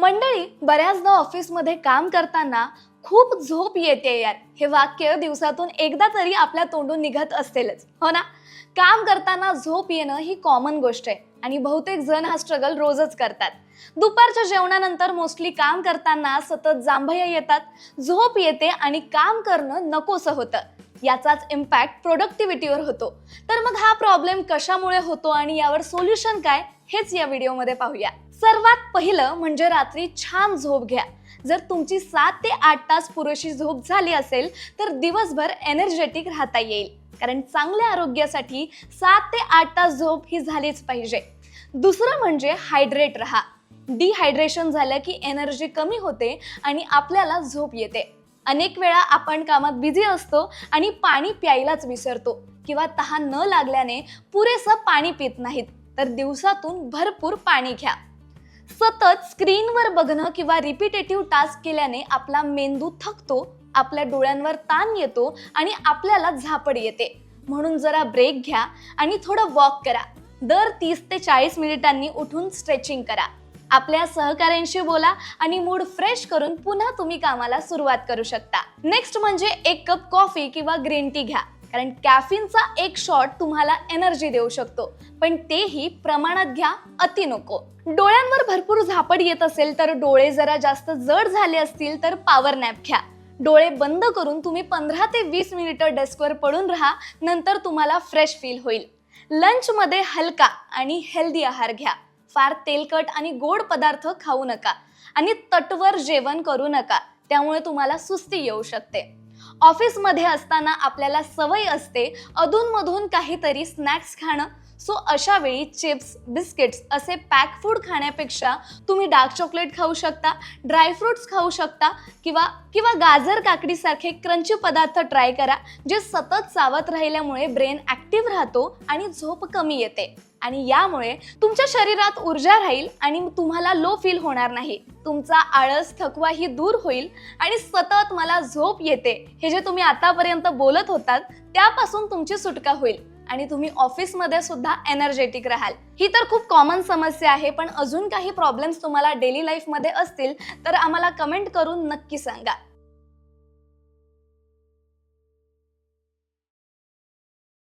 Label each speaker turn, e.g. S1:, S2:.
S1: मंडळी बऱ्याचदा ऑफिसमध्ये काम करताना खूप झोप येते यार. हे वाक्य दिवसातून एकदा तरी आपल्या तोंडून निघत असेलच हो ना? काम करताना झोप येणं ही कॉमन गोष्ट आहे आणि बहुतेक जण हा स्ट्रगल रोजच करतात. दुपारच्या जेवणानंतर मोस्टली काम करताना सतत जांभया येतात झोप येते आणि काम करणं नकोसं होतं. याचाच इम्पॅक्ट प्रोडक्टिव्हिटीवर होतो. तर मग हा प्रॉब्लेम कशामुळे होतो आणि यावर सोल्युशन काय हेच या व्हिडिओमध्ये पाहूया. सर्वात पहिलं म्हणजे रात्री छान झोप घ्या. जर तुमची सात ते आठ तास पुरेशी झोप झाली असेल तर दिवसभर एनर्जेटिक राहता येईल. कारण चांगल्या आरोग्यासाठी सात ते आठ तास झोप ही झालीच पाहिजे. दुसरं म्हणजे हायड्रेट राहा. डिहायड्रेशन झालं की एनर्जी कमी होते आणि आपल्याला झोप येते. अनेक वेळा आपण कामात बिझी असतो आणि पाणी प्यायलाच विसरतो किंवा तहान न लागल्याने पुरेसं पाणी पित नाहीत. तर दिवसातून भरपूर पाणी घ्या. सतत स्क्रीनवर बघणं किंवा रिपिटेटिव्ह टास्क केल्याने आपला मेंदू थकतो आपल्या डोळ्यांवर ताण येतो आणि आपल्याला झापड येते. म्हणून जरा ब्रेक घ्या आणि थोडं वॉक करा. दर तीस ते चाळीस मिनिटांनी उठून स्ट्रेचिंग करा. आपल्या सहकाऱ्यांशी बोला आणि मूड फ्रेश करून पुन्हा तुम्ही कामाला सुरुवात करू शकता. नेक्स्ट म्हणजे एक कप कॉफी किंवा ग्रीन टी घ्या. कारण कॅफिनचा एक शॉट तुम्हाला एनर्जी देऊ शकतो. पण तेही प्रमाणात घ्या अति नको. डोळ्यांवर भरपूर झापड येत असेल तर डोळे जरा जास्त जड झाले असतील तर पॉवर नॅप घ्या. डोळे बंद करून तुम्ही पंधरा ते वीस मिनिटं डेस्कवर पडून राहा नंतर तुम्हाला फ्रेश फील होईल. लंचमध्ये हलका आणि हेल्दी आहार घ्या. फार तेलकट आणि गोड पदार्थ खाऊ नका आणि तटवर जेवण करू नका. त्यामुळे तुम्हाला सुस्ती येऊ शकते. ऑफिसमध्ये असताना आपल्याला सवय असते अधूनमधून काहीतरी स्नॅक्स खाणं. सो अशा वेळी चिप्स बिस्किट्स असे पॅक फूड खाण्यापेक्षा तुम्ही डार्क चॉकलेट खाऊ शकता ड्रायफ्रुट्स खाऊ शकता किंवा किंवा गाजर काकडीसारखे क्रंची पदार्थ ट्राय करा जे सतत चावत राहिल्यामुळे ब्रेन ॲक्टिव्ह राहतो आणि झोप कमी येते. आणि यामुळे तुमच्या शरीरात ऊर्जा राहील आणि तुम्हाला लो फील होणार नाही. तुमचा आळस थकवा ही दूर होईल आणि सतत मला झोप येते. हे जे तुम्ही आतापर्यंत बोलत होतात त्यापासून तुमची सुटका होईल आणि तुम्ही ऑफिसमध्ये सुद्धा एनर्जेटिक राहाल. ही तर खूप कॉमन समस्या आहे पण अजून काही प्रॉब्लेम्स तुम्हाला डेली लाईफमध्ये असतील तर आम्हाला कमेंट करून नक्की सांगा.